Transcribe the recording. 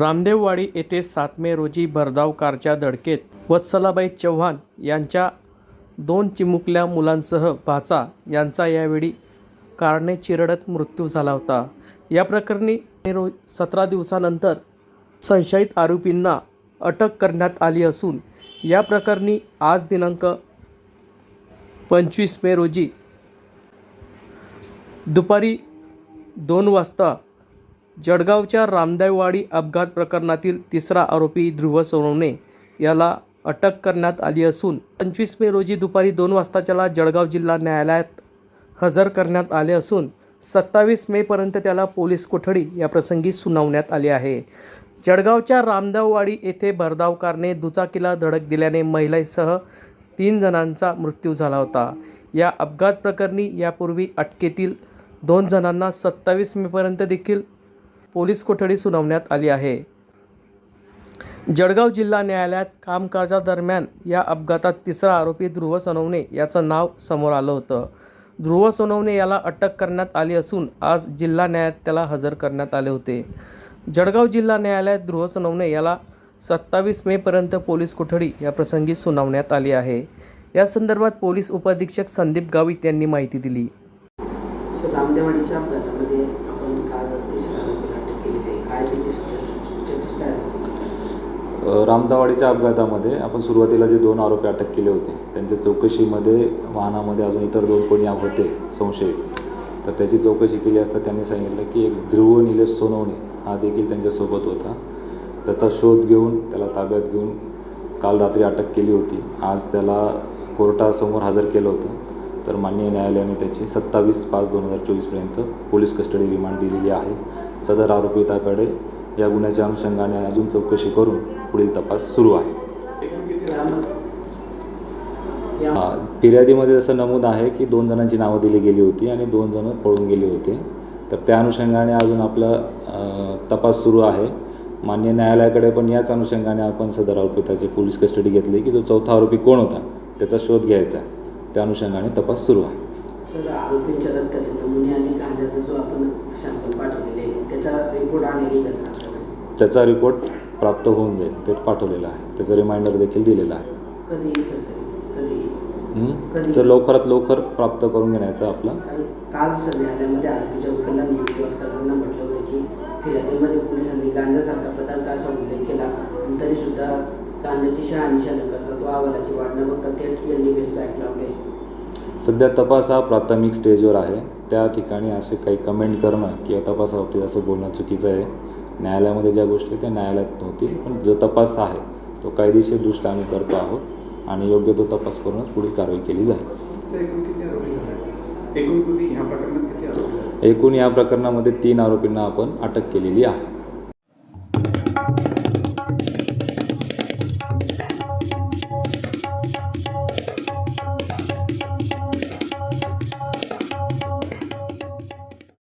रामदेववाडी येथे सात मे रोजी भरधाव कारच्या धडकेत वत्सलाबाई चव्हाण यांच्या दोन चिमुकल्या मुलांसह भाचा यांचा यावेळी कारणे चिरडत मृत्यू झाला होता. या प्रकरणी रो सतरा दिवसानंतर संशयित आरोपींना अटक करण्यात आली असून या प्रकरणी आज दिनांक पंचवीस मे रोजी दुपारी दोन वाजता जळगावच्या रामदेववाडी अपघात प्रकरणातील तिसरा आरोपी ध्रुव सोनवणे याला अटक करण्यात आली असून पंचवीस मे रोजी दुपारी दोन वाजता त्याला जळगाव जिल्हा न्यायालयात हजर करण्यात आले असून सत्तावीस मेपर्यंत त्याला पोलीस कोठडी या प्रसंगी सुनावण्यात आली आहे. जळगावच्या रामदेववाडी येथे भरधावकारने दुचाकीला धडक दिल्याने महिलेसह तीन जणांचा मृत्यू झाला होता. या अपघात प्रकरणी यापूर्वी अटकेतील दोन जणांना सत्तावीस मेपर्यंत देखील पोलीस कोठडी सुनावण्यात आली आहे. जळगाव जिल्हा न्यायालयात कामकाजादरम्यान या अपघातात तिसरा आरोपी ध्रुव सोनवणे याचं नाव समोर आलं होतं. ध्रुव सोनवणे याला अटक करण्यात आली असून आज जिल्हा न्यायालयात त्याला हजर करण्यात आले होते. जळगाव जिल्हा न्यायालयात ध्रुव सोनवणे याला सत्तावीस मेपर्यंत पोलीस कोठडी या प्रसंगी सुनावण्यात आली आहे. या संदर्भात पोलीस उपअधीक्षक संदीप गावित यांनी माहिती दिली सर रामदेवाडीच्या अपघातामध्ये आपण काल तिसऱ्या आरोपीला अटक केली आहे काय त्याची स्टेटस काय आहे? अ, रामदावाडीच्या अपघातामध्ये आपण सुरुवातीला जे दोन आरोपी अटक केले होते त्यांच्या चौकशीमध्ये वाहनामध्ये अजून इतर दोन कोणी होते संशयित. तर त्याची चौकशी केली असता त्यांनी सांगितलं की एक ध्रुव निलेश सोनवणे हा देखील त्यांच्यासोबत होता. त्याचा शोध घेऊन त्याला ताब्यात घेऊन काल रात्री अटक केली होती. आज त्याला कोर्टासमोर हजर केलं होतं. तर माननीय न्यायालयाने त्याची सत्तावीस पाच दोन हजार चोवीसपर्यंत पोलीस कस्टडी रिमांड दिलेली आहे. सदर आरोपी या गुन्ह्याच्या अनुषंगाने अजून चौकशी करून पुढील तपास सुरू आहे. फिर्यादीमध्ये असं नमूद आहे की दोन जणांची नावं दिली गेली होती आणि दोन जणं पळून गेले होते. तर त्या अनुषंगाने अजून आपला तपास सुरू आहे. मान्य न्यायालयाकडे पण याच अनुषंगाने आपण सदर आरोपिताची पोलीस कस्टडी घेतली की जो चौथा आरोपी कोण होता त्याचा शोध घ्यायचा आहे. त्या अनुषंगाने तपास सुरू आहे सर आरोपींच्या रक्ताचे नमुने आणि कांद्याचा जो आपण सॅम्पल पाठवलेले त्याचा रिपोर्ट आलेली? त्याचा रिपोर्ट प्राप्त होऊन जाईल ते पाठवलेला आहे त्याचं रिमाइंडर देखील दिलेलं आहे कधी सर कधी? कधी? तर लवकरात लवकर प्राप्त करून घेण्याचा आपला कारण काल सर न्यायालयामध्ये आरोपीच्या वकिलांनी विरोध करताना म्हटलं होतं की फिर्यादीमध्ये पोलिसांनी गांजासारखा पदार्थ असा उल्लेख केला आणि तरीसुद्धा गांजाची शहानिशा न करता. तो अहवालाची वाट न बघता थेट एन डी बेसचा ॲक्ट लावले सध्या तपास हा प्राथमिक स्टेजवर आहे. त्या ठिकाणी असे काही कमेंट करणं किंवा तपासाबाबतीत असं बोलणं चुकीचं आहे. न्यायालयामध्ये ज्या गोष्टी आहेत त्या न्यायालयात होतील पण जो तपास आहे तो कायदेशीरदृष्ट्या आम्ही करतो आहोत आणि योग्य तो तपास करूनच पुढील कारवाई केली जाईल. सर, एकूण किती आरोपी झाले? एकूण किती ह्या प्रकरणात किती आरोपी झाले? एकूण या प्रकरणामध्ये तीन आरोपींना आपण अटक केलेली आहे.